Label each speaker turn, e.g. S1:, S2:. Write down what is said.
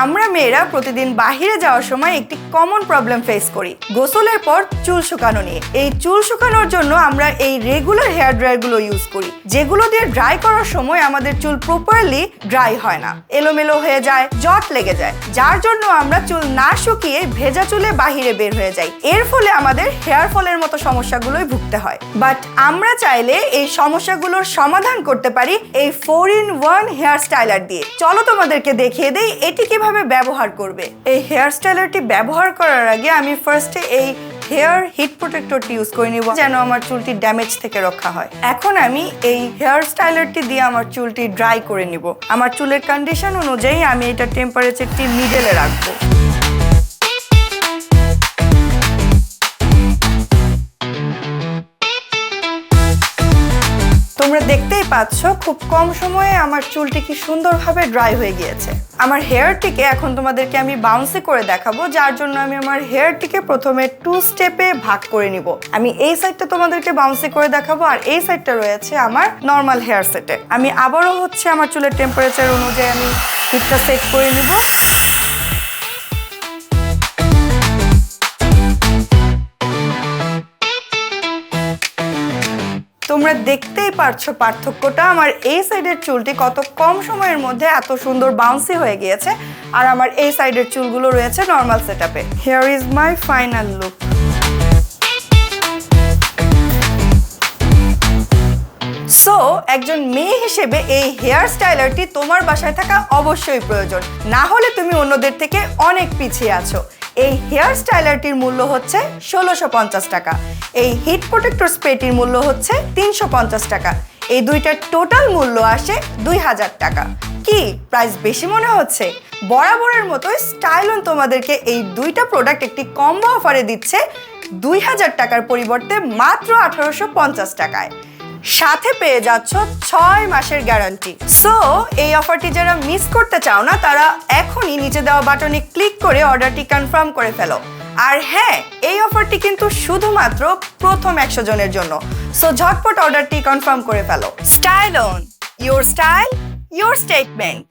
S1: আমরা মেয়েরা প্রতিদিন বাহিরে যাওয়ার সময় একটি কমন প্রবলেম ফেস করি। গোসলের পর চুল শুকানো নিয়ে। এই চুল শুকানোর জন্য আমরা এই রেগুলার হেয়ার ড্রায়ারগুলো ইউজ করি। যেগুলো দিয়ে ড্রাই করার সময় আমাদের চুল প্রপারলি ড্রাই হয় না। এলোমেলো হয়ে যায়, জট লেগে যায়। যার জন্য আমরা চুল না শুকিয়ে ভেজা চুলে বাহিরে বের হয়ে যাই। এর ফলে আমাদের হেয়ার ফলের মতো সমস্যাগুলোই ভুগতে হয়। বাট আমরা চাইলে এই সমস্যাগুলোর সমাধান করতে পারি এই four in one hair styler দিয়ে। চলো তোমাদেরকে দেখিয়ে দেই এটি কীভাবে ব্যবহার করবে? এই হেয়ার স্টাইলারটি ব্যবহার করার আগে আমি ফার্স্টে এই হেয়ার হিট প্রোটেক্টরটি ইউজ করে নিব, যেন আমার চুলটি ড্যামেজ থেকে রক্ষা হয়। এখন আমি এই হেয়ার স্টাইলারটি দিয়ে আমার চুলটি ড্রাই করে নিব। আমার চুলের কন্ডিশন অনুযায়ী আমি এটা টেম্পারেচারটি মিডেলে রাখব। তোমরা দেখতেই পাচ্ছ খুব কম সময়ে আমার চুলটি কি সুন্দরভাবে ড্রাই হয়ে গিয়েছে। আমার হেয়ারটিকে এখন তোমাদেরকে আমি বাউন্সি করে দেখাবো, যার জন্য আমি আমার হেয়ারটিকে প্রথমে টু স্টেপে ভাগ করে নিব। আমি এই সাইডটা তোমাদেরকে বাউন্সি করে দেখাবো, আর এই সাইডটা রয়েছে আমার নর্মাল হেয়ার সেটে আমি আবারও হচ্ছে আমার চুলের টেম্পারেচার অনুযায়ী আমি হিটটা সেট করে নিব। তোমরা দেখতেই পারছ পার্থক্যটা। আমার এই সাইডের চুলটি কত কম সময়ের মধ্যে এত সুন্দর বাউন্সি হয়ে গিয়েছে। আর আমার এই সাইডের চুলগুলো রয়েছে normal সেটআপে here is my final look so একজন মেয়ে হিসেবে এই হেয়ার স্টাইলারটি তোমার বাসায় থাকা অবশ্যই প্রয়োজন। না হলে তুমি অন্যদের থেকে অনেক পিছিয়ে আছো। এই হেয়ার স্টাইলারটির মূল্য হচ্ছে ষোলোশো পঞ্চাশ টাকা। এই হিট প্রোটেক্টর স্প্রেটির মূল্য হচ্ছে তিনশো পঞ্চাশ টাকা। এই দুইটার টোটাল মূল্য আসে দুই হাজার টাকা। কি প্রাইস বেশি মনে হচ্ছে? বরাবরের মতো স্টাইলন তোমাদেরকে এই দুইটা প্রোডাক্ট একটি কম্বো অফারে দিচ্ছে দুই হাজার টাকার পরিবর্তে মাত্র আঠারোশো পঞ্চাশ টাকায়। সাথে পেয়ে যাচ্ছ ছয় মাসের গ্যারান্টি। সো এই অফারটি যারা মিস করতে চাও না, তারা এখনই নিচে দেওয়া বাটনে ক্লিক করে অর্ডারটি কনফার্ম করে ফেলো। আর হ্যাঁ এই অফারটি কিন্তু শুধুমাত্র প্রথম একশো জনের জন্য। সো ঝটপট অর্ডারটি কনফার্ম করে ফেলো। Style on your style your statement